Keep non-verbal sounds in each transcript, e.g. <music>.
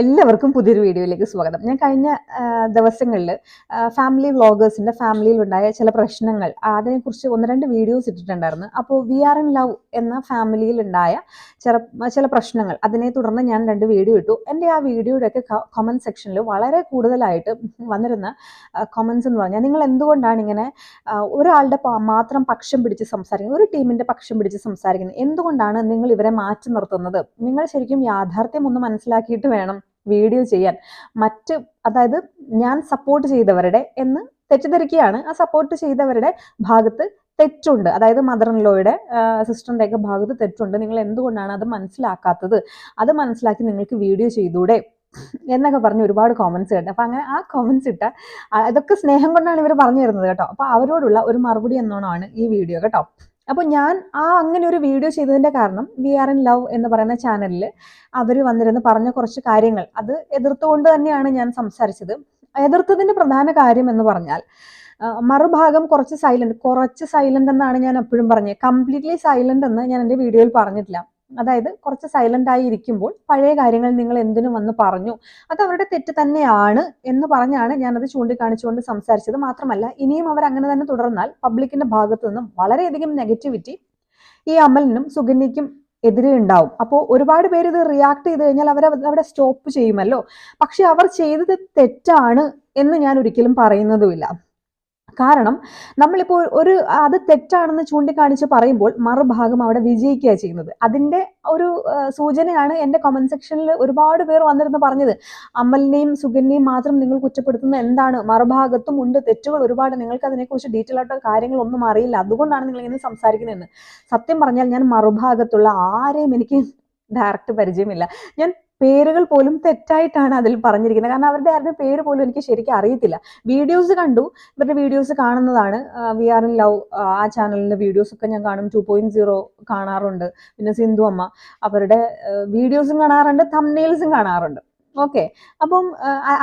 എല്ലാവർക്കും പുതിയൊരു വീഡിയോയിലേക്ക് സ്വാഗതം. ഞാൻ കഴിഞ്ഞ ദിവസങ്ങളിൽ ഫാമിലി വ്ളോഗേഴ്സിന്റെ ഫാമിലിയിൽ ഉണ്ടായ ചില പ്രശ്നങ്ങൾ അതിനെക്കുറിച്ച് ഒന്ന് രണ്ട് വീഡിയോസ് ഇട്ടിട്ടുണ്ടായിരുന്നു. അപ്പോൾ വി ആർ ഇൻ ലവ് എന്ന് ഫാമിലിയിൽ ഉണ്ടായ ചില ചില പ്രശ്നങ്ങൾ അതിനെ തുടർന്ന് ഞാൻ രണ്ട് വീഡിയോ ഇട്ടു. എന്റെ ആ വീഡിയോയുടെയൊക്കെ കമന്റ് സെക്ഷനിൽ വളരെ കൂടുതലായിട്ട് വന്നിരുന്ന കമൻസ് എന്ന് പറഞ്ഞാൽ നിങ്ങൾ എന്തുകൊണ്ടാണ് ഇങ്ങനെ ഒരാളുടെ മാത്രം പക്ഷം പിടിച്ച് സംസാരിക്കുന്നത് ഒരു ടീമിന്റെ പക്ഷം പിടിച്ച് സംസാരിക്കുന്നത്? എന്തുകൊണ്ടാണ് നിങ്ങൾ ഇവരെ മാറ്റി നിർത്തുന്നത്? നിങ്ങൾ ശരിക്കും യാഥാർത്ഥ്യം ഒന്ന് മനസ്സിലാക്കിയിട്ട് വേണം വീഡിയോ ചെയ്യാൻ. മറ്റ് അതായത് ഞാൻ സപ്പോർട്ട് ചെയ്തവരുടെ എന്ന് തെറ്റിദ്ധരിക്കുകയാണ്. ആ സപ്പോർട്ട് ചെയ്തവരുടെ ഭാഗത്ത് തെറ്റുണ്ട്. അതായത് മദർ ലോയുടെ സിസ്റ്ററിന്റെ ഒക്കെ ഭാഗത്ത് തെറ്റുണ്ട്. നിങ്ങൾ എന്തുകൊണ്ടാണ് അത് മനസ്സിലാക്കാത്തത്? അത് മനസ്സിലാക്കി നിങ്ങൾക്ക് വീഡിയോ ചെയ്തൂടെ? എന്നൊക്കെ പറഞ്ഞ് ഒരുപാട് കോമൻസ് കേട്ടോ. അപ്പൊ അങ്ങനെ ആ കോമൻസ് ഇട്ട ഇതൊക്കെ സ്നേഹം കൊണ്ടാണ് ഇവർ പറഞ്ഞു തരുന്നത് കേട്ടോ. അപ്പൊ അവരോടുള്ള ഒരു മറുപടി എന്നോണമാണ് ഈ വീഡിയോ കേട്ടോ. അപ്പോൾ ഞാൻ ആ അങ്ങനെ ഒരു വീഡിയോ ചെയ്തതിന്റെ കാരണം വി ആർ ഇൻ ലവ് എന്ന് പറയുന്ന ചാനലിൽ അവർ വന്നിരുന്ന് പറഞ്ഞ കുറച്ച് കാര്യങ്ങൾ. അത് എതിർത്തുകൊണ്ട് തന്നെയാണ് ഞാൻ സംസാരിച്ചത്. എതിർത്തതിന്റെ പ്രധാന കാര്യം എന്ന് പറഞ്ഞാൽ മറുഭാഗം കുറച്ച് സൈലന്റ് കുറച്ച് സൈലന്റ് എന്നാണ് ഞാൻ എപ്പോഴും പറഞ്ഞത് കംപ്ലീറ്റ്ലി സൈലന്റ് എന്ന് ഞാൻ എന്റെ വീഡിയോയിൽ പറഞ്ഞിട്ടില്ല. അതായത് കുറച്ച് സൈലന്റ് ആയി ഇരിക്കുമ്പോൾ പഴയ കാര്യങ്ങൾ നിങ്ങൾ എന്തിനും വന്ന് പറഞ്ഞു. അത് അവരുടെ തെറ്റ് തന്നെയാണ് എന്ന് പറഞ്ഞാണ് ഞാൻ ഞാനത് ചൂണ്ടിക്കാണിച്ചുകൊണ്ട് സംസാരിച്ചത്. മാത്രമല്ല ഇനിയും അവർ അങ്ങനെ തന്നെ തുടർന്നാൽ പബ്ലിക്കിന്റെ ഭാഗത്തു നിന്നും വളരെയധികം നെഗറ്റിവിറ്റി ഈ അമലിനും സുഗന്യയ്ക്കും എതിരെ ഉണ്ടാവും. അപ്പോൾ ഒരുപാട് പേര് ഇത് റിയാക്ട് ചെയ്ത് കഴിഞ്ഞാൽ അവർ അവിടെ സ്റ്റോപ്പ് ചെയ്യുമല്ലോ. പക്ഷെ അവർ ചെയ്തത് തെറ്റാണ് എന്ന് ഞാൻ ഒരിക്കലും പറയുന്നതുമില്ല. കാരണം നമ്മളിപ്പോൾ ഒരു അത് തെറ്റാണെന്ന് ചൂണ്ടിക്കാണിച്ച് പറയുമ്പോൾ മറുഭാഗം അവിടെ വിജയിക്കുക ചെയ്യുന്നത്. അതിന്റെ ഒരു സൂചനയാണ് എന്റെ കമന്റ് സെക്ഷനിൽ ഒരുപാട് പേർ വന്നിരുന്ന് പറഞ്ഞത്. അമലിനെയും സുഗന്യയും മാത്രം നിങ്ങൾ കുറ്റപ്പെടുത്തുന്ന എന്താണ്? മറുഭാഗത്തും ഉണ്ട് തെറ്റുകൾ ഒരുപാട്. നിങ്ങൾക്ക് അതിനെക്കുറിച്ച് ഡീറ്റെയിൽ ആയിട്ട് കാര്യങ്ങളൊന്നും അറിയില്ല. അതുകൊണ്ടാണ് നിങ്ങൾ ഇങ്ങനെ സംസാരിക്കുന്നതെന്ന്. സത്യം പറഞ്ഞാൽ ഞാൻ മറുഭാഗത്തുള്ള ആരെയും എനിക്ക് ഡയറക്റ്റ് പരിചയമില്ല. ഞാൻ പേരുകൾ പോലും തെറ്റായിട്ടാണ് അതിൽ പറഞ്ഞിരിക്കുന്നത്. കാരണം അവരുടെ ആരുടെ പേര് പോലും എനിക്ക് ശരിക്കും അറിയത്തില്ല. വീഡിയോസ് കണ്ടു. ഇവരുടെ വീഡിയോസ് കാണുന്നതാണ്. വി ആർ ഇൻ ലവ് ആ ചാനലിന്റെ വീഡിയോസ് ഒക്കെ ഞാൻ കാണും. ടു പോയിന്റ് സീറോ കാണാറുണ്ട്. പിന്നെ സിന്ധു അമ്മ. അവരുടെ വീഡിയോസും കാണാറുണ്ട്. തമ്നെയിൽസും കാണാറുണ്ട്. ഓക്കെ. അപ്പം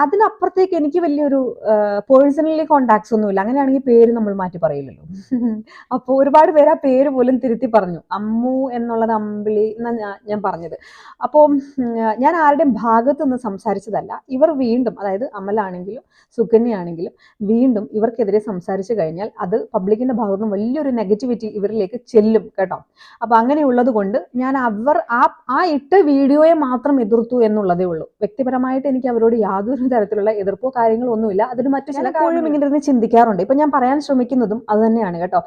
അതിനപ്പുറത്തേക്ക് എനിക്ക് വലിയൊരു പേഴ്സണലി കോണ്ടാക്ട്സ് ഒന്നുമില്ല. അങ്ങനെയാണെങ്കിൽ പേര് നമ്മൾ മാറ്റി പറയില്ലല്ലോ. അപ്പോൾ ഒരുപാട് പേര് ആ പേര് പോലും തിരുത്തി പറഞ്ഞു. അമ്മു എന്നുള്ളത് അമ്പിളി എന്നാണ് ഞാൻ പറഞ്ഞത്. അപ്പോൾ ഞാൻ ആരുടെയും ഭാഗത്ത് നിന്ന് സംസാരിച്ചതല്ല. ഇവർ വീണ്ടും അതായത് അമലാണെങ്കിലും സുകന്യയാണെങ്കിലും വീണ്ടും ഇവർക്കെതിരെ സംസാരിച്ചു കഴിഞ്ഞാൽ അത് പബ്ലിക്കിന്റെ ഭാഗത്ത് നിന്ന് വലിയൊരു നെഗറ്റിവിറ്റി ഇവരിലേക്ക് ചെല്ലും കേട്ടോ. അപ്പൊ അങ്ങനെയുള്ളത് കൊണ്ട് ഞാൻ അവർ ആ ആ ഇട്ട വീഡിയോയെ മാത്രം എതിർത്തു എന്നുള്ളതേ ഉള്ളൂ. വ്യക്തിപരമായിട്ട് എനിക്ക് അവരോട് യാതൊരു തരത്തിലുള്ള എതിർപ്പോ കാര്യങ്ങളോ ഒന്നുമില്ല. അതിന് മറ്റു ചില ഇങ്ങനെ ഇരുന്ന് ചിന്തിക്കാറുണ്ട്. ഇപ്പൊ ഞാൻ പറയാൻ ശ്രമിക്കുന്നതും അത് തന്നെയാണ് കേട്ടോ.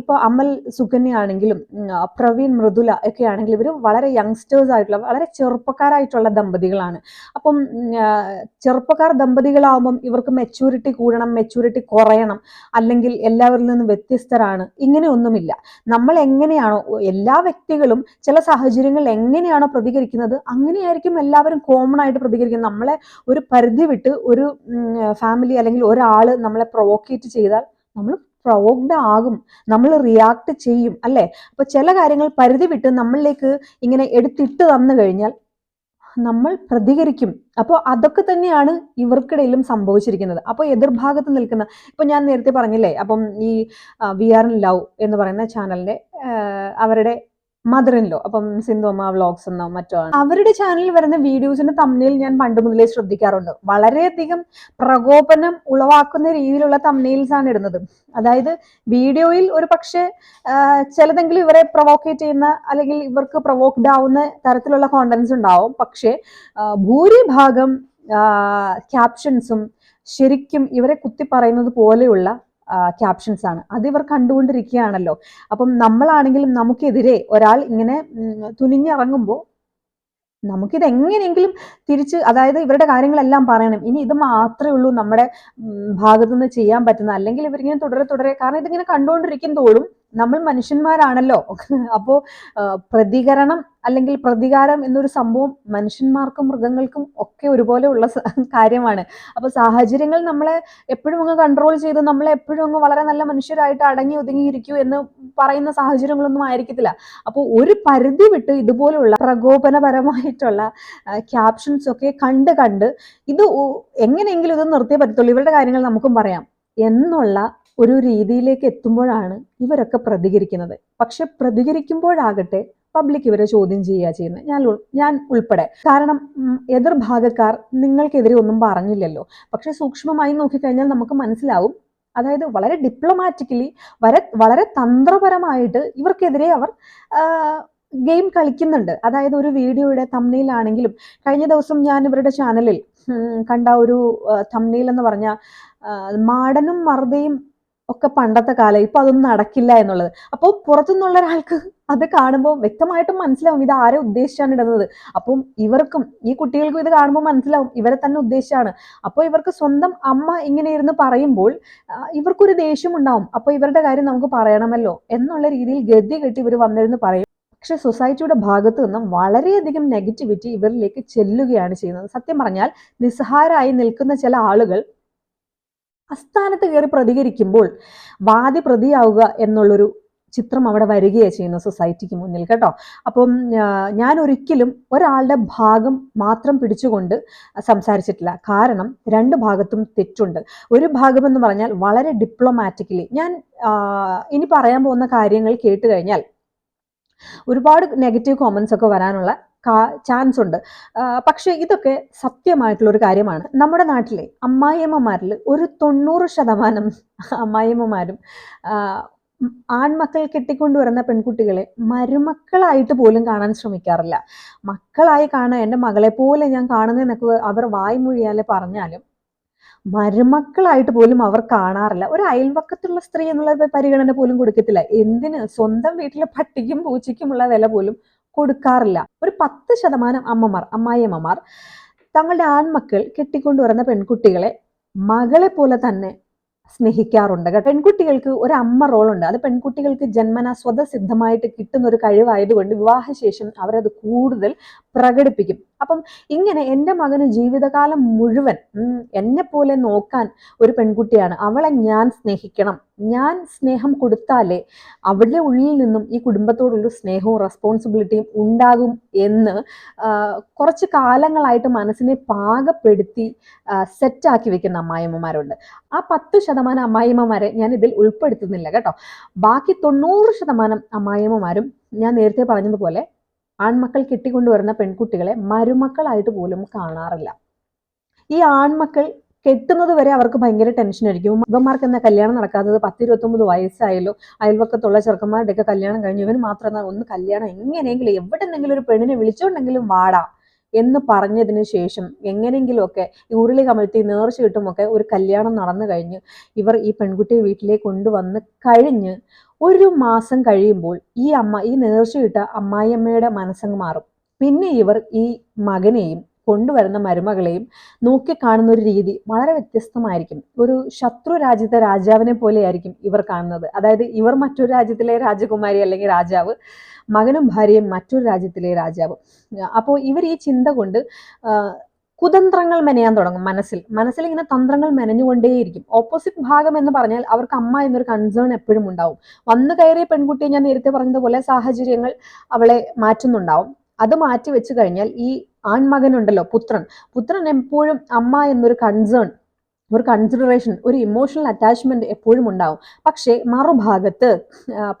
ഇപ്പൊ അമൽ സുകന്യ ആണെങ്കിലും പ്രവീൺ മൃദുല ഒക്കെ ആണെങ്കിലും ഇവർ വളരെ യങ്സ്റ്റേഴ്സ് ആയിട്ടുള്ള വളരെ ചെറുപ്പക്കാരായിട്ടുള്ള ദമ്പതികളാണ്. അപ്പം ചെറുപ്പക്കാർ ദമ്പതികളാവുമ്പം ഇവർക്ക് മെച്ചൂരിറ്റി കൂടണം മെച്ചൂരിറ്റി കുറയണം അല്ലെങ്കിൽ എല്ലാവരിൽ നിന്നും വ്യത്യസ്തരാണ്. ഇങ്ങനെയൊന്നുമില്ല നമ്മൾ എങ്ങനെയാണോ എല്ലാ വ്യക്തികളും ചില സാഹചര്യങ്ങളിൽ എങ്ങനെയാണോ പ്രതികരിക്കുന്നത് അങ്ങനെയായിരിക്കും എല്ലാവരും കോമൺ ആയിട്ട് പ്രതികരിക്കുന്നത് നമ്മളെ ഒരു പരിധി വിട്ട് ഒരു ഫാമിലി അല്ലെങ്കിൽ ഒരാൾ നമ്മളെ പ്രൊവോക്കേറ്റ് ചെയ്താൽ നമ്മൾ പ്രൊവോക്ഡ് ആകും. നമ്മൾ റിയാക്ട് ചെയ്യും അല്ലേ? അപ്പൊ ചില കാര്യങ്ങൾ പരിധി വിട്ട് നമ്മളിലേക്ക് ഇങ്ങനെ എടുത്തിട്ട് തന്നു കഴിഞ്ഞാൽ നമ്മൾ പ്രതികരിക്കും. അപ്പോൾ അതൊക്കെ തന്നെയാണ് ഇവർക്കിടയിലും സംഭവിച്ചിരിക്കുന്നത്. അപ്പോൾ എതിർഭാഗത്ത് നിൽക്കുന്ന ഇപ്പം ഞാൻ നേരത്തെ പറഞ്ഞില്ലേ അപ്പം ഈ വി ആർ ഇൻ ലവ് എന്ന് പറയുന്ന ചാനലിന്റെ അവരുടെ മദർ ഇൻ ലോ അപ്പം സിന്ധു അമ്മ വ്ളോഗ്സ് എന്നോ മറ്റോ അവരുടെ ചാനലിൽ വരുന്ന വീഡിയോസിന്റെ തമ്മിൽ ഞാൻ പണ്ട് മുതലേ ശ്രദ്ധിക്കാറുണ്ട്. വളരെയധികം പ്രകോപനം ഉളവാക്കുന്ന രീതിയിലുള്ള തമ്മിൽസ് ആണ് ഇടുന്നത്. അതായത് വീഡിയോയിൽ ഒരു പക്ഷേ ചിലതെങ്കിലും ഇവരെ പ്രൊവോക്കേറ്റ് ചെയ്യുന്ന അല്ലെങ്കിൽ ഇവർക്ക് പ്രൊവോക്ഡ് ആവുന്ന തരത്തിലുള്ള കോണ്ടന്റ്സ് ഉണ്ടാവും. പക്ഷേ ഭൂരിഭാഗം ക്യാപ്ഷൻസും ശരിക്കും ഇവരെ കുത്തി പറയുന്നത് പോലെയുള്ള ക്യാപ്ഷൻസ് ആണ്. അത് ഇവർ കണ്ടുകൊണ്ടിരിക്കുകയാണല്ലോ. അപ്പം നമ്മളാണെങ്കിലും നമുക്കെതിരെ ഒരാൾ ഇങ്ങനെ തുനിഞ്ഞിറങ്ങുമ്പോൾ നമുക്കിത് എങ്ങനെയെങ്കിലും തിരിച്ച് അതായത് ഇവരുടെ കാര്യങ്ങളെല്ലാം പറയണം. ഇനി ഇത് മാത്രമേ ഉള്ളൂ നമ്മുടെ ഭാഗത്തുനിന്ന് ചെയ്യാൻ പറ്റുന്ന അല്ലെങ്കിൽ ഇവരിങ്ങനെ തുടരെ തുടരെ. കാരണം ഇതിങ്ങനെ കണ്ടുകൊണ്ടിരിക്കും തോറും നമ്മൾ മനുഷ്യന്മാരാണല്ലോ. അപ്പോൾ പ്രതികരണം അല്ലെങ്കിൽ പ്രതികാരം എന്നൊരു സംഭവം മനുഷ്യന്മാർക്കും മൃഗങ്ങൾക്കും ഒക്കെ ഒരുപോലെ ഉള്ള കാര്യമാണ്. അപ്പൊ സാഹചര്യങ്ങൾ നമ്മളെ എപ്പോഴും അങ്ങ് കൺട്രോൾ ചെയ്ത് നമ്മളെ എപ്പോഴും അങ്ങ് വളരെ നല്ല മനുഷ്യരായിട്ട് അടങ്ങി ഒതുങ്ങിയിരിക്കൂ എന്ന് പറയുന്ന സാഹചര്യങ്ങളൊന്നും ആയിരിക്കത്തില്ല. അപ്പോൾ ഒരു പരിധി വിട്ട് ഇതുപോലുള്ള പ്രകോപനപരമായിട്ടുള്ള ക്യാപ്ഷൻസ് ഒക്കെ കണ്ട് കണ്ട് ഇത് എങ്ങനെയെങ്കിലും ഇത് നിർത്തിയേ പറ്റത്തുള്ളൂ. ഇവരുടെ കാര്യങ്ങൾ നമുക്കും പറയാം. എന്നുള്ള ഒരു രീതിയിലേക്ക് എത്തുമ്പോഴാണ് ഇവരൊക്കെ പ്രതികരിക്കുന്നത്. പക്ഷെ പ്രതികരിക്കുമ്പോഴാകട്ടെ പബ്ലിക് ഇവരെ ചോദ്യം ചെയ്യുക ചെയ്യുന്നത്. ഞാൻ ഞാൻ ഉൾപ്പെടെ. കാരണം എതിർഭാഗക്കാർ നിങ്ങൾക്കെതിരെ ഒന്നും പറഞ്ഞില്ലല്ലോ. പക്ഷെ സൂക്ഷ്മമായി നോക്കിക്കഴിഞ്ഞാൽ നമുക്ക് മനസ്സിലാവും. അതായത് വളരെ ഡിപ്ലോമാറ്റിക്കലി വളരെ വളരെ തന്ത്രപരമായിട്ട് ഇവർക്കെതിരെ അവർ ഗെയിം കളിക്കുന്നുണ്ട്. അതായത് ഒരു വീഡിയോയുടെ തമ്നയിലാണെങ്കിലും കഴിഞ്ഞ ദിവസം ഞാൻ ഇവരുടെ ചാനലിൽ കണ്ട ഒരു തമ്നയിൽ എന്ന് പറഞ്ഞ മാടനും മറുതയും ഒക്കെ പണ്ടത്തെ കാലം ഇപ്പൊ അതൊന്നും നടക്കില്ല എന്നുള്ളത്. അപ്പോൾ പുറത്തുനിന്നുള്ള ഒരാൾക്ക് അത് കാണുമ്പോൾ വ്യക്തമായിട്ടും മനസ്സിലാവും ഇത് ആരെ ഉദ്ദേശിച്ചാണ് ഇടുന്നത്. അപ്പം ഇവർക്കും ഈ കുട്ടികൾക്കും ഇത് കാണുമ്പോൾ മനസ്സിലാവും ഇവരെ തന്നെ ഉദ്ദേശിച്ചാണ്. അപ്പോൾ ഇവർക്ക് സ്വന്തം അമ്മ ഇങ്ങനെ ഇരുന്ന് പറയുമ്പോൾ ഇവർക്കൊരു ദേഷ്യം ഉണ്ടാവും. അപ്പോൾ ഇവരുടെ കാര്യം നമുക്ക് പറയണമല്ലോ എന്നുള്ള രീതിയിൽ ഗതി കെട്ടി ഇവർ വന്നിരുന്ന് പറയും. പക്ഷെ സൊസൈറ്റിയുടെ ഭാഗത്ത് നിന്നും വളരെയധികം നെഗറ്റിവിറ്റി ഇവരിലേക്ക് ചെല്ലുകയാണ് ചെയ്യുന്നത്. സത്യം പറഞ്ഞാൽ നിസ്സഹാരായി നിൽക്കുന്ന ചില ആളുകൾ അസ്ഥാനത്ത് കയറി പ്രതികരിക്കുമ്പോൾ വാദി പ്രതിയാവുക എന്നുള്ളൊരു ചിത്രം അവിടെ വരികയാണ് ചെയ്യുന്ന സൊസൈറ്റിക്ക് മുന്നിൽ കേട്ടോ. അപ്പം ഞാൻ ഒരിക്കലും ഒരാളുടെ ഭാഗം മാത്രം പിടിച്ചുകൊണ്ട് സംസാരിച്ചിട്ടില്ല. കാരണം രണ്ട് ഭാഗത്തും തെറ്റുണ്ട്. ഒരു ഭാഗം എന്ന് പറഞ്ഞാൽ വളരെ ഡിപ്ലോമാറ്റിക്കലി ഞാൻ ഇനി പറയാൻ പോകുന്ന കാര്യങ്ങൾ കേട്ട് കഴിഞ്ഞാൽ ഒരുപാട് നെഗറ്റീവ് കോമൻസ് ഒക്കെ വരാനുള്ള ചാൻസ് ഉണ്ട്. പക്ഷേ ഇതൊക്കെ സത്യമായിട്ടുള്ള ഒരു കാര്യമാണ്. നമ്മുടെ നാട്ടിലെ അമ്മായിയമ്മമാരിൽ ഒരു തൊണ്ണൂറ് ശതമാനം അമ്മായിയമ്മമാരും ആൺമക്കൾ കെട്ടിക്കൊണ്ടുവരുന്ന പെൺകുട്ടികളെ മരുമക്കളായിട്ട് പോലും കാണാൻ ശ്രമിക്കാറില്ല. മക്കളായി കാണാൻ എന്റെ മകളെ പോലെ ഞാൻ കാണുന്നതെന്നൊക്കെ അവർ വായ്മൊഴിയാലെ പറഞ്ഞാലും മരുമക്കളായിട്ട് പോലും അവർ കാണാറില്ല. ഒരു അയൽവക്കത്തുള്ള സ്ത്രീ എന്നുള്ള പരിഗണന പോലും കൊടുക്കത്തില്ല. എന്തിന്? സ്വന്തം വീട്ടിലെ പട്ടിക്കും പൂച്ചയ്ക്കുമുള്ള വില പോലും കൊടുക്കാറില്ല. ഒരു പത്ത് ശതമാനം അമ്മമാർ അമ്മായിയമ്മമാർ തങ്ങളുടെ ആൺമക്കൾ കെട്ടിക്കൊണ്ടു വരുന്ന പെൺകുട്ടികളെ മകളെ പോലെ തന്നെ സ്നേഹിക്കാറുണ്ട് കേട്ടോ. പെൺകുട്ടികൾക്ക് ഒരു അമ്മ റോളുണ്ട് അത് പെൺകുട്ടികൾക്ക് ജന്മന സ്വതസിദ്ധമായിട്ട് കിട്ടുന്ന ഒരു കഴിവായതുകൊണ്ട് വിവാഹശേഷം അവരത് കൂടുതൽ പ്രകടിപ്പിക്കും. അപ്പം ഇങ്ങനെ എന്റെ മകന് ജീവിതകാലം മുഴുവൻ എന്നെ പോലെ നോക്കാൻ ഒരു പെൺകുട്ടിയാണ്. അവളെ ഞാൻ സ്നേഹിക്കണം. ഞാൻ സ്നേഹം കൊടുത്താലേ അവളുടെ ഉള്ളിൽ നിന്നും ഈ കുടുംബത്തോടുള്ള സ്നേഹവും റെസ്പോൺസിബിലിറ്റിയും ഉണ്ടാകും എന്ന് കുറച്ച് കാലങ്ങളായിട്ട് മനസ്സിനെ പാകപ്പെടുത്തി സെറ്റാക്കി വെക്കുന്ന അമ്മായിമ്മമാരുണ്ട് ആ പത്ത് ശതമാനം അമ്മായിമ്മമാരെ ഞാൻ ഇതിൽ ഉൾപ്പെടുത്തുന്നില്ല കേട്ടോ. ബാക്കി തൊണ്ണൂറ് ശതമാനം അമ്മായിമ്മമാരും ഞാൻ നേരത്തെ പറഞ്ഞതുപോലെ ആൺമക്കൾ കെട്ടിക്കൊണ്ടുവരുന്ന പെൺകുട്ടികളെ മരുമക്കളായിട്ട് പോലും കാണാറില്ല. ഈ ആൺമക്കൾ കെട്ടുന്നത് വരെ അവർക്ക് ഭയങ്കര ടെൻഷൻ ആയിരിക്കും. ഇവന്മാർക്ക് എന്നാ കല്യാണം നടക്കാത്തത്? പത്ത് ഇരുപത്തൊമ്പത് വയസ്സായല്ലോ അയൽവക്കത്തുള്ള ചെറുക്കന്മാരുടെയൊക്കെ കല്യാണം കഴിഞ്ഞു ഇവന് മാത്രം ഒന്ന് കല്യാണം എങ്ങനെയെങ്കിലും എവിടെന്നെങ്കിലും ഒരു പെണ്ണിനെ വിളിച്ചോണ്ടെങ്കിലും വാടാം എന്ന് പറഞ്ഞതിന് ശേഷം എങ്ങനെയെങ്കിലുമൊക്കെ ഈ ഉരുളി കമഴ്ത്തി നേർച്ച കിട്ടുമൊക്കെ ഒരു കല്യാണം നടന്നു കഴിഞ്ഞ് ഇവർ ഈ പെൺകുട്ടിയെ വീട്ടിലേക്ക് കൊണ്ടുവന്ന് കഴിഞ്ഞ് ഒരു മാസം കഴിയുമ്പോൾ ഈ അമ്മ ഈ നേർച്ചയിട്ട അമ്മായിയമ്മയുടെ മനസ്സങ്ങ് മാറും. പിന്നെ ഇവർ ഈ മകനെയും കൊണ്ടുവരുന്ന മരുമകളെയും നോക്കിക്കാണുന്ന ഒരു രീതി വളരെ വ്യത്യസ്തമായിരിക്കും. ഒരു ശത്രു രാജ്യത്തെ രാജാവിനെ പോലെയായിരിക്കും ഇവർ കാണുന്നത്. അതായത് ഇവർ മറ്റൊരു രാജ്യത്തിലെ രാജകുമാരി അല്ലെങ്കിൽ രാജാവ് മകനും ഭാര്യയും മറ്റൊരു രാജ്യത്തിലെ രാജാവ്. അപ്പോൾ ഇവർ ഈ ചിന്ത കൊണ്ട് കുതന്ത്രങ്ങൾ മെനയാൻ തുടങ്ങും മനസ്സിൽ. മനസ്സിൽ ഇങ്ങനെ തന്ത്രങ്ങൾ മെനഞ്ഞുകൊണ്ടേയിരിക്കും. ഓപ്പോസിറ്റ് ഭാഗം എന്ന് പറഞ്ഞാൽ അവർക്ക് അമ്മ എന്നൊരു കൺസേൺ എപ്പോഴും ഉണ്ടാവും. വന്നു കയറിയ പെൺകുട്ടിയെ ഞാൻ നേരത്തെ പറഞ്ഞതുപോലെ സാഹചര്യങ്ങൾ അവളെ മാറ്റുന്നുണ്ടാവും. അത് മാറ്റി വെച്ച് കഴിഞ്ഞാൽ ഈ ആൺമകനുണ്ടല്ലോ പുത്രൻ. പുത്രൻ എപ്പോഴും അമ്മ എന്നൊരു കൺസേൺ ഒരു കൺസിഡറേഷൻ ഒരു ഇമോഷണൽ അറ്റാച്ച്മെന്റ് എപ്പോഴും ഉണ്ടാവും. പക്ഷേ മറുഭാഗത്ത്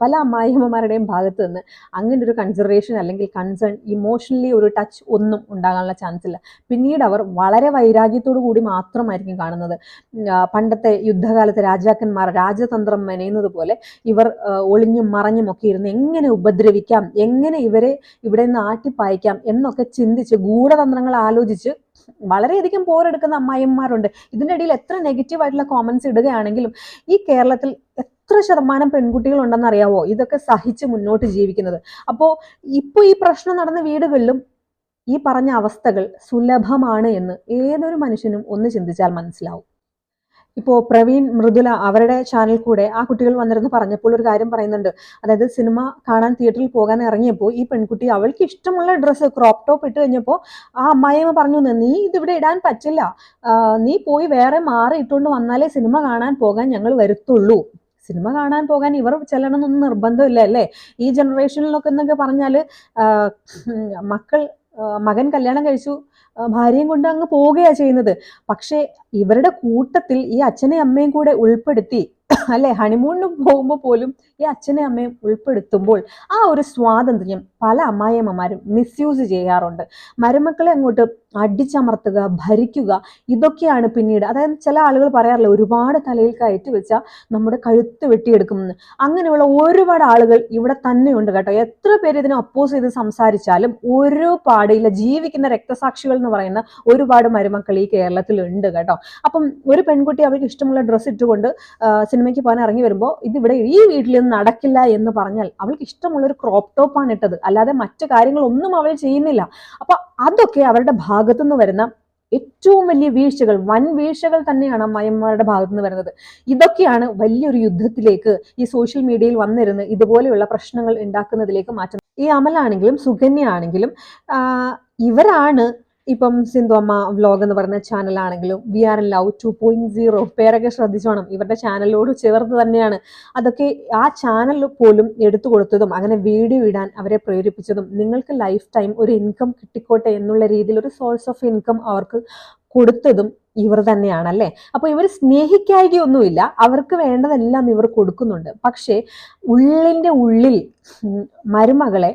പല അമ്മായിയമ്മമാരുടെയും ഭാഗത്ത് നിന്ന് അങ്ങനെ ഒരു കൺസിഡറേഷൻ അല്ലെങ്കിൽ കൺസേൺ ഇമോഷണലി ഒരു ടച്ച് ഒന്നും ഉണ്ടാകാനുള്ള ചാൻസ് ഇല്ല. പിന്നീട് അവർ വളരെ വൈരാഗ്യത്തോടു കൂടി മാത്രമായിരിക്കും കാണുന്നത്. പണ്ടത്തെ യുദ്ധകാലത്ത് രാജാക്കന്മാർ രാജതന്ത്രം മെനയുന്നത് പോലെ ഇവർ ഒളിഞ്ഞും മറഞ്ഞും ഒക്കെ ഇരുന്ന് എങ്ങനെ ഉപദ്രവിക്കാം എങ്ങനെ ഇവരെ ഇവിടെ നിന്ന് ആട്ടിപ്പായിക്കാം എന്നൊക്കെ ചിന്തിച്ച് ഗൂഢതന്ത്രങ്ങൾ ആലോചിച്ച് വളരെയധികം പോരെടുക്കുന്ന അമ്മായിമാരുണ്ട് ഇതിന്റെ ഇടയിൽ എത്ര നെഗറ്റീവ് ആയിട്ടുള്ള കോമൻസ് ഇടുകയാണെങ്കിലും ഈ കേരളത്തിൽ എത്ര ശതമാനം പെൺകുട്ടികൾ ഉണ്ടെന്ന് അറിയാവോ ഇതൊക്കെ സഹിച്ച് മുന്നോട്ട് ജീവിക്കുന്നത്. അപ്പോൾ ഇപ്പോൾ ഈ പ്രശ്നം നടന്ന വീടുകളിലും ഈ പറഞ്ഞ അവസ്ഥകൾ സുലഭമാണ് എന്ന് ഏതൊരു മനുഷ്യനും ഒന്ന് ചിന്തിച്ചാൽ മനസ്സിലാവും. ഇപ്പോൾ പ്രവീൺ മൃദുല അവരുടെ ചാനൽ കൂടെ ആ കുട്ടികൾ വന്നിരുന്ന് പറഞ്ഞപ്പോൾ ഒരു കാര്യം പറയുന്നുണ്ട്. അതായത് സിനിമ കാണാൻ തിയേറ്ററിൽ പോകാൻ ഇറങ്ങിയപ്പോൾ ഈ പെൺകുട്ടി അവൾക്ക് ഇഷ്ടമുള്ള ഡ്രസ്സ് ക്രോപ്പ് ടോപ്പ് ഇട്ട് കഴിഞ്ഞപ്പോൾ ആ അമ്മായിയമ്മ പറഞ്ഞു നീ ഇതിവിടെ ഇടാൻ പറ്റില്ല. നീ പോയി വേറെ മാറി ഇട്ടുകൊണ്ട് വന്നാലേ സിനിമ കാണാൻ പോകാൻ ഞങ്ങൾ വരുത്തുള്ളൂ. സിനിമ കാണാൻ പോകാൻ ഇവർ ചെല്ലണമെന്നൊന്നും നിർബന്ധമില്ല അല്ലേ? ഈ ജനറേഷനിലൊക്കെ എന്നൊക്കെ പറഞ്ഞാൽ മക്കൾ മകൻ കല്യാണം കഴിച്ചു ഭാര്യയും കൊണ്ട് അങ്ങ് പോവുകയാണ് ചെയ്യുന്നത്. പക്ഷേ ഇവരുടെ കൂട്ടത്തിൽ ഈ അച്ഛനെയും അമ്മയും കൂടെ ഉൾപ്പെടുത്തി അല്ലെ? ഹണിമൂണിന് പോകുമ്പോൾ പോലും ഈ അച്ഛനെയും അമ്മയും ഉൾപ്പെടുത്തുമ്പോൾ ആ ഒരു സ്വാതന്ത്ര്യം പല അമ്മായിയമ്മമാരും മിസ്യൂസ് ചെയ്യാറുണ്ട്. മരുമക്കളെ അങ്ങോട്ട് അടിച്ചമർത്തുക ഭരിക്കുക ഇതൊക്കെയാണ് പിന്നീട്. അതായത് ചില ആളുകൾ പറയാറില്ല ഒരുപാട് തലയിൽ കയറ്റി വെച്ചാൽ നമ്മുടെ കഴുത്ത് വെട്ടിയെടുക്കുമെന്ന് അങ്ങനെയുള്ള ഒരുപാട് ആളുകൾ ഇവിടെ തന്നെയുണ്ട് കേട്ടോ. എത്ര പേര് ഇതിനെ അപ്പോസ് ചെയ്ത് സംസാരിച്ചാലും ഒരു പാടില്ല. ജീവിക്കുന്ന രക്തസാക്ഷികൾ എന്ന് പറയുന്ന ഒരുപാട് മരുമക്കൾ ഈ കേരളത്തിൽ ഉണ്ട് കേട്ടോ. അപ്പം ഒരു പെൺകുട്ടി അവർക്ക് ഇഷ്ടമുള്ള ഡ്രസ്സ് ഇട്ടുകൊണ്ട് സിനിമയ്ക്ക് പോകാൻ ഇറങ്ങി വരുമ്പോൾ ഇതിവിടെ ഈ വീട്ടിൽ നിന്ന് നടക്കില്ല എന്ന് പറഞ്ഞാൽ അവൾക്ക് ഇഷ്ടമുള്ള ഒരു ക്രോപ്പ് ടോപ്പാണ് ഇട്ടത്. അല്ലാതെ മറ്റു കാര്യങ്ങളൊന്നും അവൾ ചെയ്യുന്നില്ല. അപ്പൊ അതൊക്കെ അവരുടെ ഭാഗത്തുനിന്ന് വരുന്ന ഏറ്റവും വലിയ വീഴ്ചകൾ വൻ വീഴ്ചകൾ തന്നെയാണ് അമ്മായിമാരുടെ ഭാഗത്തുനിന്ന് വരുന്നത്. ഇതൊക്കെയാണ് വലിയൊരു യുദ്ധത്തിലേക്ക് ഈ സോഷ്യൽ മീഡിയയിൽ വന്നിരുന്ന് ഇതുപോലെയുള്ള പ്രശ്നങ്ങൾ ഉണ്ടാക്കുന്നതിലേക്ക് മാറ്റുന്നത്. ഈ അമലാണെങ്കിലും സുകന്യ ആണെങ്കിലും ഇവരാണ് ഇപ്പം സിന്ധു അമ്മ വ്ലോഗ് എന്ന് പറയുന്ന ചാനലാണെങ്കിലും we are in love two point zero പേരൊക്കെ ശ്രദ്ധിച്ചോണം ഇവരുടെ ചാനലിനോട് ചേർത്ത് തന്നെയാണ്. അതൊക്കെ ആ ചാനൽ പോലും എടുത്തു കൊടുത്തതും അങ്ങനെ വീഡിയോ ഇടാൻ അവരെ പ്രേരിപ്പിച്ചതും നിങ്ങൾക്ക് ലൈഫ് ടൈം ഒരു ഇൻകം കിട്ടിക്കോട്ടെ എന്നുള്ള രീതിയിൽ ഒരു സോഴ്സ് ഓഫ് ഇൻകം അവർക്ക് കൊടുത്തതും ഇവർ തന്നെയാണ് അല്ലേ? അപ്പോൾ ഇവർ സ്നേഹിക്കായികയൊന്നുമില്ല. അവർക്ക് വേണ്ടതെല്ലാം ഇവർ കൊടുക്കുന്നുണ്ട്. പക്ഷേ ഉള്ളിന്റെ ഉള്ളിൽ മരുമകളെ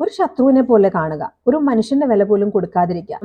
ഒരു ശത്രുവിനെ പോലെ കാണുക. ഒരു മനുഷ്യന്റെ വില പോലും കൊടുക്കാതിരിക്കുക.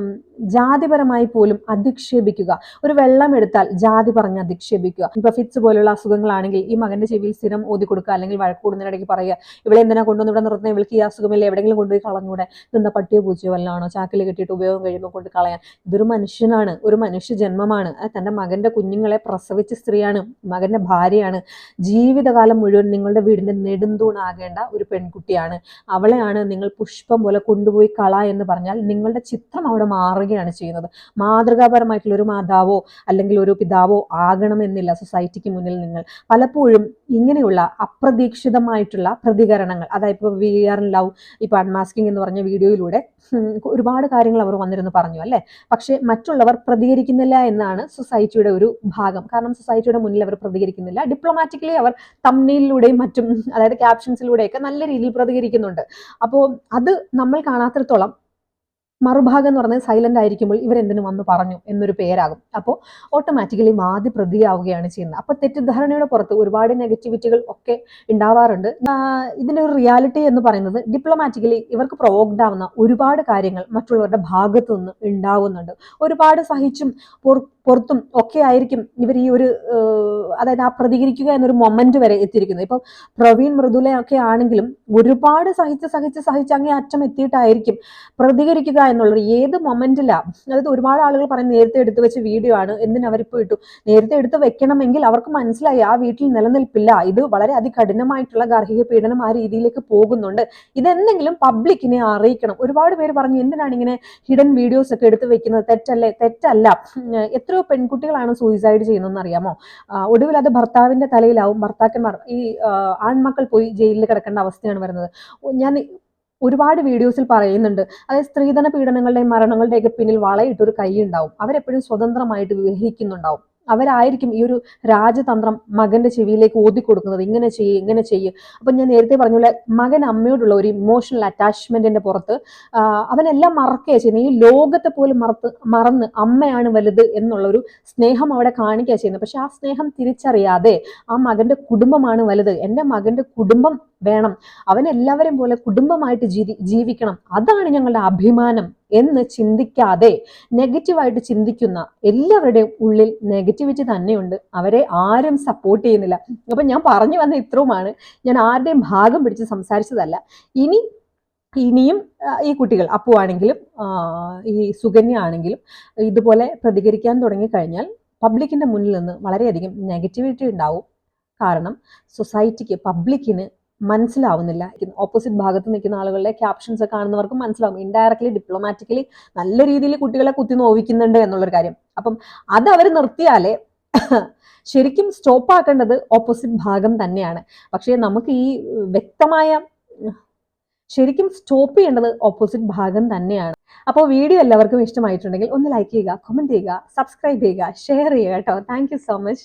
ജാതിപരമായി പോലും അധിക്ഷേപിക്കുക. ഒരു വെള്ളം എടുത്താൽ ജാതി പറഞ്ഞ് അധിക്ഷേപിക്കുക. ഇപ്പൊ ഫിറ്റ്സ് പോലുള്ള അസുഖങ്ങളാണെങ്കിൽ ഈ മകന്റെ ചെവിയിൽ സ്ഥിരം ഓതി കൊടുക്കുക അല്ലെങ്കിൽ വഴക്കൂടുന്നതിനിടയ്ക്ക് പറയുക ഇവിടെ എന്തിനാ കൊണ്ടുവന്ന് ഇവിടെ നിർത്തുന്ന? ഇവൾക്ക് ഈ അസുഖമില്ല? എവിടെയെങ്കിലും കൊണ്ടുപോയി കളഞ്ഞൂടെ? നിന്ന പട്ടിയോ പൂച്ചയോ വല്ലതാണോ? ചാക്കിൽ കെട്ടിയിട്ട് ഉപയോഗം കഴിയുമ്പോൾ കൊണ്ട് കളയാൻ. ഇതൊരു മനുഷ്യനാണ് ഒരു മനുഷ്യ ജന്മമാണ്. തന്റെ മകന്റെ കുഞ്ഞുങ്ങളെ പ്രസവിച്ച സ്ത്രീയാണ് മകന്റെ ഭാര്യയാണ്. ജീവിതകാലം മുഴുവൻ നിങ്ങളുടെ വീടിന്റെ നെടുന്തൂണാകേണ്ട ഒരു പെൺകുട്ടിയാണ്. അവളെയാണ് നിങ്ങൾ നിങ്ങൾ പുഷ്പം പോലെ കൊണ്ടുപോയി കള എന്ന് പറഞ്ഞാൽ നിങ്ങളുടെ ചിത്രം അവിടെ മാറുകയാണ് ചെയ്യുന്നത്. മാതൃകാപരമായിട്ടുള്ള ഒരു മാതാവോ അല്ലെങ്കിൽ ഒരു പിതാവോ ആകണമെന്നില്ല സൊസൈറ്റിക്ക് മുന്നിൽ നിങ്ങൾ. പലപ്പോഴും ഇങ്ങനെയുള്ള അപ്രതീക്ഷിതമായിട്ടുള്ള പ്രതികരണങ്ങൾ അതായത് ഇപ്പോൾ വി ആർ ഇൻ ലവ് ഇപ്പോൾ അൺമാസ്കിംഗ് എന്ന് പറഞ്ഞ വീഡിയോയിലൂടെ ഒരുപാട് കാര്യങ്ങൾ അവർ വന്നിരുന്ന് പറഞ്ഞു അല്ലേ? പക്ഷേ മറ്റുള്ളവർ പ്രതികരിക്കുന്നില്ല എന്നാണ് സൊസൈറ്റിയുടെ ഒരു ഭാഗം. കാരണം സൊസൈറ്റിയുടെ മുന്നിൽ അവർ പ്രതികരിക്കുന്നില്ല. ഡിപ്ലോമാറ്റിക്കലി അവർ തമ്മിലൂടെയും മറ്റും അതായത് ക്യാപ്ഷൻസിലൂടെയൊക്കെ നല്ല രീതിയിൽ പ്രതികരിക്കുന്നുണ്ട്. അപ്പോൾ അത് നമ്മൾ കാണാത്തിടത്തോളം മറുഭാഗം എന്ന് പറഞ്ഞാൽ സൈലന്റ് ആയിരിക്കുമ്പോൾ ഇവരെന്തിനു വന്ന് പറഞ്ഞു എന്നൊരു പേരാകും. അപ്പോൾ ഓട്ടോമാറ്റിക്കലി മാതി പ്രതിയാവുകയാണ് ചെയ്യുന്നത്. അപ്പോൾ തെറ്റിദ്ധാരണയുടെ പുറത്ത് ഒരുപാട് നെഗറ്റിവിറ്റികൾ ഒക്കെ ഉണ്ടാവാറുണ്ട്. ഇതിന്റെ ഒരു റിയാലിറ്റി എന്ന് പറയുന്നത് ഡിപ്ലോമാറ്റിക്കലി ഇവർക്ക് പ്രൊവോക്ഡ് ആവുന്ന ഒരുപാട് കാര്യങ്ങൾ മറ്റുള്ളവരുടെ ഭാഗത്തു നിന്ന് ഉണ്ടാവുന്നുണ്ട്. ഒരുപാട് സഹിച്ചും പുറത്തും ഒക്കെ ആയിരിക്കും ഇവർ ഈ ഒരു അതായത് ആ പ്രതികരിക്കുക എന്നൊരു മൊമെന്റ് വരെ എത്തിയിരിക്കുന്നത്. ഇപ്പൊ പ്രവീൺ മൃദുല ഒക്കെ ആണെങ്കിലും ഒരുപാട് സഹിച്ച് സഹിച്ച് സഹിച്ച് അങ്ങേ അറ്റം എത്തിയിട്ടായിരിക്കും പ്രതികരിക്കുക എന്നുള്ളത്. ഏത് മൊമെന്റിലാണ് അതായത് ഒരുപാട് ആളുകൾ പറയും നേരത്തെ എടുത്തു വെച്ച വീഡിയോ ആണ്. എന്തിനു അവരിപ്പോ ഇട്ടു? നേരത്തെ എടുത്ത് വെക്കണമെങ്കിൽ അവർക്ക് മനസ്സിലായി ആ വീട്ടിൽ നിലനിൽപ്പില്ല. ഇത് വളരെ അതികഠിനമായിട്ടുള്ള ഗാർഹിക പീഡനം ആ രീതിയിലേക്ക് പോകുന്നുണ്ട്. ഇതെന്തെങ്കിലും പബ്ലിക്കിനെ അറിയിക്കണം. ഒരുപാട് പേര് പറഞ്ഞു എന്തിനാണ് ഇങ്ങനെ ഹിഡൻ വീഡിയോസ് ഒക്കെ എടുത്ത് വെക്കുന്നത്? തെറ്റല്ലേ? തെറ്റല്ല. എത്ര എത്രയോ പെൺകുട്ടികളാണ് സൂയിസൈഡ് ചെയ്യുന്നതെന്ന് അറിയാമോ ഒടുവിൽ അത് ഭർത്താവിന്റെ തലയിലാവും. ഭർത്താക്കന്മാർ ഈ ആൺമക്കൾ പോയി ജയിലിൽ കിടക്കേണ്ട അവസ്ഥയാണ് വരുന്നത്. ഞാൻ ഒരുപാട് വീഡിയോസിൽ പറയുന്നുണ്ട്. അതായത് സ്ത്രീധന പീഡനങ്ങളുടെയും മരണങ്ങളുടെയൊക്കെ പിന്നിൽ വളയിട്ടൊരു കൈ ഉണ്ടാവും. അവരെപ്പോഴും സ്വതന്ത്രമായിട്ട് വിവഹിക്കുന്നുണ്ടാവും. അവരായിരിക്കും ഈ ഒരു രാജതന്ത്രം മകന്റെ ചെവിയിലേക്ക് ഓതി കൊടുക്കുന്നത് ഇങ്ങനെ ചെയ്യ് ഇങ്ങനെ ചെയ്യ്. അപ്പൊ ഞാൻ നേരത്തെ പറഞ്ഞ പോലെ മകൻ അമ്മയോടുള്ള ഒരു ഇമോഷണൽ അറ്റാച്ച്മെന്റിന്റെ പുറത്ത് അവനെല്ലാം മറക്കുക ചെയ്യുന്നത്. ഈ ലോകത്തെ പോലും മറത്ത് മറന്ന് അമ്മയാണ് വലുത് എന്നുള്ള ഒരു സ്നേഹം അവിടെ കാണിക്കുക ചെയ്യുന്നത്. പക്ഷെ ആ സ്നേഹം തിരിച്ചറിയാതെ ആ മകന്റെ കുടുംബമാണ് വലുത്. എന്റെ മകന്റെ കുടുംബം വേണം. അവൻ എല്ലാവരെയും പോലെ കുടുംബമായിട്ട് ജീവിക്കണം. അതാണ് ഞങ്ങളുടെ അഭിമാനം. എന്ന് ചിന്തിക്കാതെ നെഗറ്റീവായിട്ട് ചിന്തിക്കുന്ന എല്ലാവരുടെയും ഉള്ളിൽ നെഗറ്റിവിറ്റി തന്നെയുണ്ട്. അവരെ ആരും സപ്പോർട്ട് ചെയ്യുന്നില്ല. അപ്പം ഞാൻ പറഞ്ഞു വന്ന ഇത്രയുമാണ്. ഞാൻ ആരുടെയും ഭാഗം പിടിച്ച് സംസാരിച്ചതല്ല. ഇനി ഇനിയും ഈ കുട്ടികൾ അപ്പു ആണെങ്കിലും ഈ സുകന്യ ആണെങ്കിലും ഇതുപോലെ പ്രതികരിക്കാൻ തുടങ്ങിക്കഴിഞ്ഞാൽ പബ്ലിക്കിന്റെ മുന്നിൽ നിന്ന് വളരെയധികം നെഗറ്റിവിറ്റി ഉണ്ടാവും. കാരണം സൊസൈറ്റിക്ക് പബ്ലിക്കിന് മനസ്സിലാവുന്നില്ല. ഓപ്പോസിറ്റ് ഭാഗത്ത് നിൽക്കുന്ന ആളുകളുടെ ക്യാപ്ഷൻസ് ഒക്കെ കാണുന്നവർക്കും മനസ്സിലാവും. ഇൻഡയറക്ട്ലി ഡിപ്ലോമാറ്റിക്കലി നല്ല രീതിയിൽ കുട്ടികളെ കുത്തി നോവിക്കുന്നുണ്ട് എന്നുള്ളൊരു കാര്യം. അപ്പം അത് അവർ നിർത്തിയാലേ <coughs> ശരിക്കും സ്റ്റോപ്പ് ആക്കേണ്ടത് ഓപ്പോസിറ്റ് ഭാഗം തന്നെയാണ്. പക്ഷേ നമുക്ക് ഈ വ്യക്തമായ ശരിക്കും സ്റ്റോപ്പ് ചെയ്യേണ്ടത് ഓപ്പോസിറ്റ് ഭാഗം തന്നെയാണ്. അപ്പോൾ വീഡിയോ എല്ലാവർക്കും ഇഷ്ടമായിട്ടുണ്ടെങ്കിൽ ഒന്ന് ലൈക്ക് ചെയ്യുക കമന്റ് ചെയ്യുക സബ്സ്ക്രൈബ് ചെയ്യുക ഷെയർ ചെയ്യുക കേട്ടോ. Thank so much